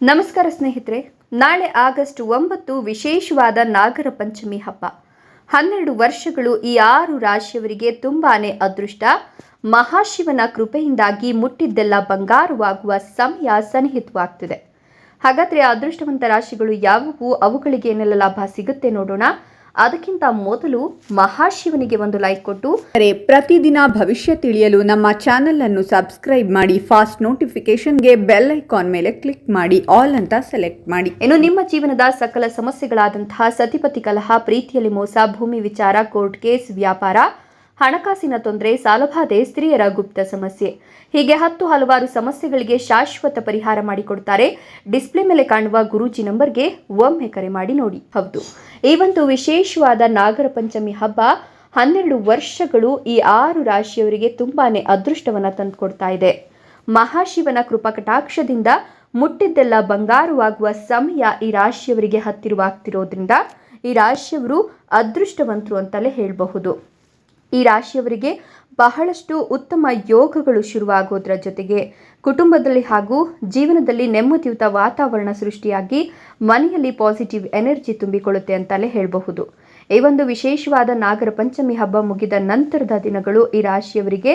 ನಮಸ್ಕಾರ ಸ್ನೇಹಿತರೆ, ನಾಳೆ ಆಗಸ್ಟ್ ಒಂಬತ್ತು ವಿಶೇಷವಾದ ನಾಗರ ಪಂಚಮಿ ಹಬ್ಬ. ಹನ್ನೆರಡು ವರ್ಷಗಳು ಈ ಆರು ರಾಶಿಯವರಿಗೆ ತುಂಬಾನೇ ಅದೃಷ್ಟ. ಮಹಾಶಿವನ ಕೃಪೆಯಿಂದಾಗಿ ಮುಟ್ಟಿದ್ದೆಲ್ಲ ಬಂಗಾರವಾಗುವ ಸಮಯ ಸನ್ನಿಹಿತವಾಗ್ತಿದೆ. ಹಾಗಾದ್ರೆ ಅದೃಷ್ಟವಂತ ರಾಶಿಗಳು ಯಾವುವು? ಅವುಗಳಿಗೆ ಏನೆಲ್ಲ ಲಾಭ ಸಿಗುತ್ತೆ ನೋಡೋಣ. ಅದಕ್ಕಿಂತ ಮೊದಲು ಮಹಾಶಿವನಿಗೆ ಒಂದು ಲೈಕ್ ಕೊಟ್ಟು ಅರೆ ಪ್ರತಿದಿನ ಭವಿಷ್ಯ ತಿಳಿಯಲು ನಮ್ಮ ಚಾನೆಲ್ ಅನ್ನು ಸಬ್ಸ್ಕ್ರೈಬ್ ಮಾಡಿ ಫಾಸ್ಟ್ ನೋಟಿಫಿಕೇಶನ್ಗೆ ಬೆಲ್ ಐಕಾನ್ ಮೇಲೆ ಕ್ಲಿಕ್ ಮಾಡಿ ಆಲ್ ಅಂತ ಸೆಲೆಕ್ಟ್ ಮಾಡಿ. ಇನ್ನು ನಿಮ್ಮ ಜೀವನದ ಸಕಲ ಸಮಸ್ಯೆಗಳಾದಂತಹ ಸತಿಪತಿ ಕಲಹ ಪ್ರೀತಿಯಲ್ಲಿ ಮೋಸ ಭೂಮಿ ವಿಚಾರ ಕೋರ್ಟ್ ಕೇಸ್ ವ್ಯಾಪಾರ ಹಣಕಾಸಿನ ತೊಂದರೆ ಸಾಲಬಾಧೆ ಸ್ತ್ರೀಯರ ಗುಪ್ತ ಸಮಸ್ಯೆ. ಹೀಗೆ ಹತ್ತು ಹಲವಾರು ಸಮಸ್ಯೆಗಳಿಗೆ ಶಾಶ್ವತ ಪರಿಹಾರ ಮಾಡಿಕೊಡ್ತಾರೆ. ಡಿಸ್ಪ್ಲೇ ಮೇಲೆ ಕಾಣುವ ಗುರೂಜಿ ನಂಬರ್ಗೆ ಒಮ್ಮೆ ಕರೆ ಮಾಡಿ ನೋಡಿ. ಹೌದು. ಈ ಒಂದು ವಿಶೇಷವಾದ ನಾಗರ ಪಂಚಮಿ ಹಬ್ಬ ಹನ್ನೆರಡು ವರ್ಷಗಳು ಈ ಆರು ರಾಶಿಯವರಿಗೆ ತುಂಬಾನೇ ಅದೃಷ್ಟವನ್ನು ತಂದುಕೊಡ್ತಾ ಇದೆ. ಮಹಾಶಿವನ ಕೃಪಕಟಾಕ್ಷದಿಂದ ಮುಟ್ಟಿದ್ದೆಲ್ಲ ಬಂಗಾರವಾಗುವ ಸಮಯ ಈ ರಾಶಿಯವರಿಗೆ ಹತ್ತಿರವಾಗ್ತಿರೋದ್ರಿಂದ ಈ ರಾಶಿಯವರು ಅದೃಷ್ಟವಂತರು ಅಂತಲೇ ಹೇಳಬಹುದು. ಈ ರಾಶಿಯವರಿಗೆ ಬಹಳಷ್ಟು ಉತ್ತಮ ಯೋಗಗಳು ಶುರುವಾಗೋದ್ರ ಜೊತೆಗೆ ಕುಟುಂಬದಲ್ಲಿ ಹಾಗೂ ಜೀವನದಲ್ಲಿ ನೆಮ್ಮದಿಯುತ ವಾತಾವರಣ ಸೃಷ್ಟಿಯಾಗಿ ಮನೆಯಲ್ಲಿ ಪಾಸಿಟಿವ್ ಎನರ್ಜಿ ತುಂಬಿಕೊಳ್ಳುತ್ತೆ ಅಂತಲೇ ಹೇಳಬಹುದು. ಈ ಒಂದು ವಿಶೇಷವಾದ ನಾಗರ ಪಂಚಮಿ ಹಬ್ಬ ಮುಗಿದ ನಂತರದ ದಿನಗಳು ಈ ರಾಶಿಯವರಿಗೆ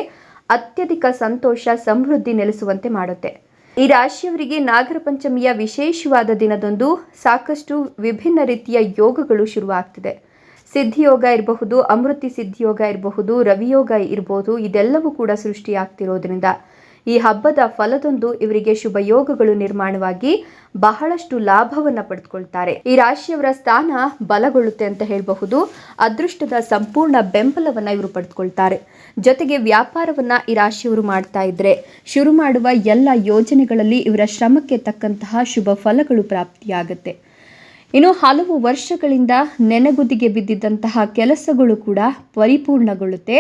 ಅತ್ಯಧಿಕ ಸಂತೋಷ, ಸಮೃದ್ಧಿ ನೆಲೆಸುವಂತೆ ಮಾಡುತ್ತೆ. ಈ ರಾಶಿಯವರಿಗೆ ನಾಗರ ಪಂಚಮಿಯ ವಿಶೇಷವಾದ ದಿನದಂದು ಸಾಕಷ್ಟು ವಿಭಿನ್ನ ರೀತಿಯ ಯೋಗಗಳು ಶುರುವಾಗ್ತಿದೆ. ಸಿದ್ಧಿಯೋಗ ಇರಬಹುದು, ಅಮೃತಿ ಸಿದ್ಧಿಯೋಗ ಇರಬಹುದು, ರವಿಯೋಗ ಇರಬಹುದು, ಇದೆಲ್ಲವೂ ಕೂಡ ಸೃಷ್ಟಿಯಾಗ್ತಿರೋದ್ರಿಂದ ಈ ಹಬ್ಬದ ಫಲದೊಂದು ಇವರಿಗೆ ಶುಭ ಯೋಗಗಳು ನಿರ್ಮಾಣವಾಗಿ ಬಹಳಷ್ಟು ಲಾಭವನ್ನ ಪಡೆದುಕೊಳ್ತಾರೆ ಈ ರಾಶಿಯವರ ಸ್ಥಾನ ಬಲಗೊಳ್ಳುತ್ತೆ ಅಂತ ಹೇಳಬಹುದು. ಅದೃಷ್ಟದ ಸಂಪೂರ್ಣ ಬೆಂಬಲವನ್ನ ಇವರು ಪಡೆದುಕೊಳ್ತಾರೆ ಜೊತೆಗೆ ವ್ಯಾಪಾರವನ್ನ ಈ ರಾಶಿಯವರು ಮಾಡ್ತಾ ಇದ್ರೆ ಶುರು ಮಾಡುವ ಎಲ್ಲ ಯೋಜನೆಗಳಲ್ಲಿ ಇವರ ಶ್ರಮಕ್ಕೆ ತಕ್ಕಂತಹ ಶುಭ ಫಲಗಳು ಪ್ರಾಪ್ತಿಯಾಗುತ್ತೆ. ಇನ್ನು ಹಲವು ವರ್ಷಗಳಿಂದ ನೆನಗುದಿಗೆ ಬಿದ್ದಿದ್ದಂತಹ ಕೆಲಸಗಳು ಕೂಡ ಪರಿಪೂರ್ಣಗೊಳ್ಳುತ್ತೆ.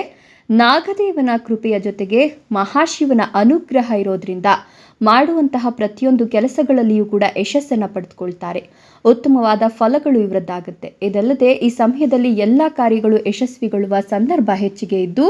ನಾಗದೇವನ ಕೃಪೆಯ ಜೊತೆಗೆ ಮಹಾಶಿವನ ಅನುಗ್ರಹ ಇರೋದ್ರಿಂದ ಮಾಡುವಂತಹ ಪ್ರತಿಯೊಂದು ಕೆಲಸಗಳಲ್ಲಿಯೂ ಕೂಡ ಯಶಸ್ಸನ್ನು ಪಡೆದುಕೊಳ್ತಾರೆ. ಉತ್ತಮವಾದ ಫಲಗಳು ಇವರದ್ದಾಗುತ್ತೆ. ಇದಲ್ಲದೆ ಈ ಸಮಯದಲ್ಲಿ ಎಲ್ಲ ಕಾರ್ಯಗಳು ಯಶಸ್ವಿಗೊಳ್ಳುವ ಸಂದರ್ಭ ಹೆಚ್ಚಿಗೆ ಇದ್ದು,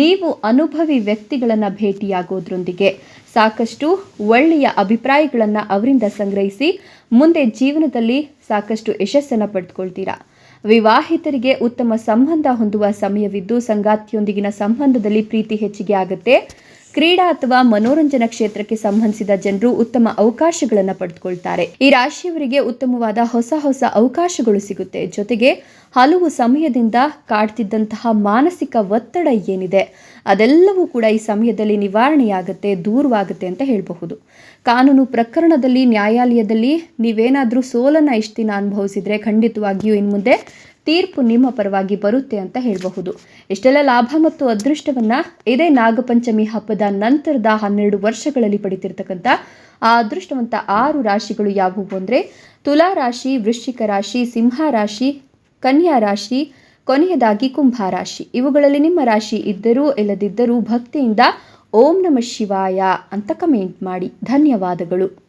ನೀವು ಅನುಭವಿ ವ್ಯಕ್ತಿಗಳನ್ನು ಭೇಟಿಯಾಗೋದ್ರೊಂದಿಗೆ ಸಾಕಷ್ಟು ಒಳ್ಳೆಯ ಅಭಿಪ್ರಾಯಗಳನ್ನು ಅವರಿಂದ ಸಂಗ್ರಹಿಸಿ ಮುಂದೆ ಜೀವನದಲ್ಲಿ ಸಾಕಷ್ಟು ಯಶಸ್ಸನ್ನು ಪಡೆದುಕೊಳ್ತೀರಾ. ವಿವಾಹಿತರಿಗೆ ಉತ್ತಮ ಸಂಬಂಧ ಹೊಂದುವ ಸಮಯವಿದ್ದು ಸಂಗಾತಿಯೊಂದಿಗಿನ ಸಂಬಂಧದಲ್ಲಿ ಪ್ರೀತಿ ಹೆಚ್ಚಿಗೆ ಆಗುತ್ತೆ. ಕ್ರೀಡಾ ಅಥವಾ ಮನೋರಂಜನಾ ಕ್ಷೇತ್ರಕ್ಕೆ ಸಂಬಂಧಿಸಿದ ಜನರು ಉತ್ತಮ ಅವಕಾಶಗಳನ್ನು ಪಡೆದುಕೊಳ್ತಾರೆ. ಈ ರಾಶಿಯವರಿಗೆ ಉತ್ತಮವಾದ ಹೊಸ ಹೊಸ ಅವಕಾಶಗಳು ಸಿಗುತ್ತೆ. ಜೊತೆಗೆ ಹಲವು ಸಮಯದಿಂದ ಕಾಡ್ತಿದ್ದಂತಹ ಮಾನಸಿಕ ಒತ್ತಡ ಏನಿದೆ, ಅದೆಲ್ಲವೂ ಕೂಡ ಈ ಸಮಯದಲ್ಲಿ ನಿವಾರಣೆಯಾಗುತ್ತೆ, ದೂರವಾಗುತ್ತೆ ಅಂತ ಹೇಳಬಹುದು. ಕಾನೂನು ಪ್ರಕರಣದಲ್ಲಿ, ನ್ಯಾಯಾಲಯದಲ್ಲಿ ನೀವೇನಾದರೂ ಸೋಲನ್ನು ಇಷ್ಟು ದಿನ ಅನುಭವಿಸಿದ್ರೆ ಖಂಡಿತವಾಗಿಯೂ ಇನ್ನು ಮುಂದೆ ತೀರ್ಪು ನಿಮ್ಮ ಪರವಾಗಿ ಬರುತ್ತೆ ಅಂತ ಹೇಳಬಹುದು. ಇಷ್ಟೆಲ್ಲ ಲಾಭ ಮತ್ತು ಅದೃಷ್ಟವನ್ನ ಇದೇ ನಾಗಪಂಚಮಿ ಹಬ್ಬದ ನಂತರದ ಹನ್ನೆರಡು ವರ್ಷಗಳಲ್ಲಿ ಪಡಿತಿರ್ತಕ್ಕಂಥ ಆ ಅದೃಷ್ಟವಂತ ಆರು ರಾಶಿಗಳು ಯಾವುವು ಅಂದರೆ ತುಲಾ ರಾಶಿ, ವೃಶ್ಚಿಕ ರಾಶಿ, ಸಿಂಹ ರಾಶಿ, ಕನ್ಯಾ ರಾಶಿ, ಕೊನೆಯದಾಗಿ ಕುಂಭ ರಾಶಿ. ಇವುಗಳಲ್ಲಿ ನಿಮ್ಮ ರಾಶಿ ಇದ್ದರೂ ಇಲ್ಲದಿದ್ದರೂ ಭಕ್ತಿಯಿಂದ ಓಂ ನಮ ಶಿವಾಯ ಅಂತ ಕಮೆಂಟ್ ಮಾಡಿ. ಧನ್ಯವಾದಗಳು.